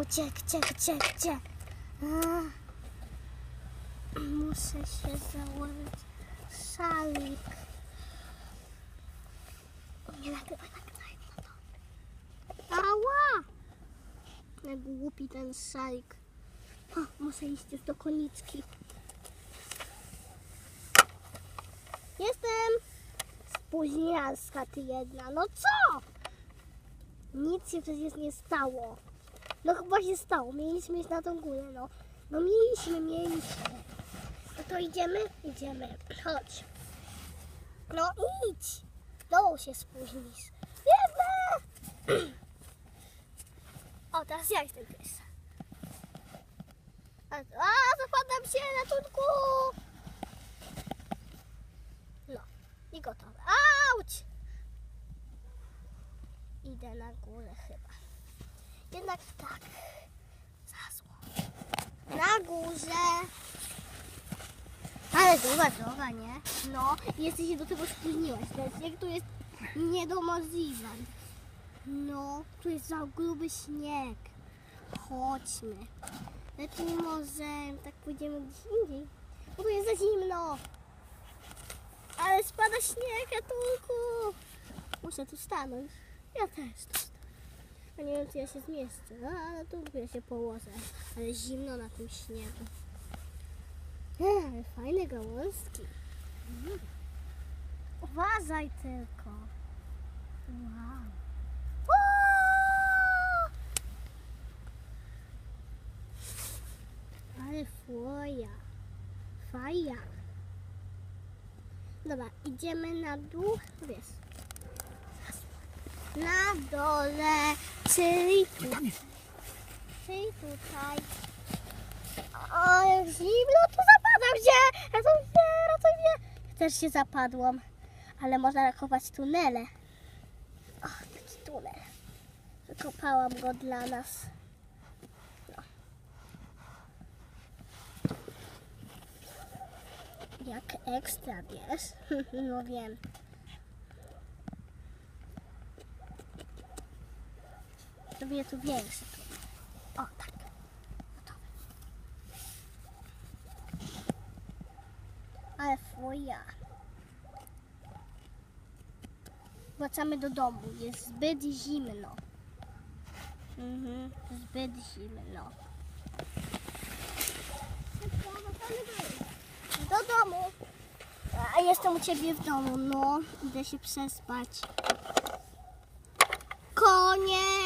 Gdzie, gdzie, gdzie, gdzie? Muszę się założyć szalik. Nie nagrywaj, nagrywaj. Ała! Jak głupi ten szalik. O, muszę iść już do konicki. Jestem spóźnialska ty jedna. No co? Nic się przecież nie stało. No chyba się stało. Mieliśmy iść na tą górę, no. No mieliśmy, mieliśmy. No to idziemy? Idziemy. Chodź. No idź. Znowu się spóźnisz. Biegnę! O, teraz ja jestem pies. A, a zapadam się, ratunku! No, i gotowe. Auć! Idę na górę chyba. Jednak tak. Zasło. Na górze. Ale długa droga, nie? No, jeszcze się do tego spóźniłaś. Teraz jak tu jest nie do możliwe. No, tu jest za gruby śnieg. Chodźmy. Lepiej może tak pójdziemy gdzieś indziej. Bo tu jest za zimno. Ale spada śnieg, ratunku. Muszę tu stanąć. Ja też tu stanę. A nie wiem, czy ja się zmieszczę. No, ale tu ja się położę. Ale zimno na tym śniegu. Ale fajne gałązki. Uważaj tylko. Wow. Ale foja. Faja. Dobra, idziemy na dół. Wiesz. Na dole, czyli tu. Czyli tutaj. O, jak zimno, tu zapadam się! Ja to wiem, ja to wiem. Też się zapadłam, ale można kopać tunele. O, taki tunel. Wykopałam go dla nas. No. Jak ekstra, wiesz? No wiem. Robię tu większy tunel. O, tak. Gotowe. Ale fuja. Wracamy do domu. Jest zbyt zimno. Mhm, zbyt zimno. Do domu. A jestem u ciebie w domu, no. Idę się przespać. Koniec!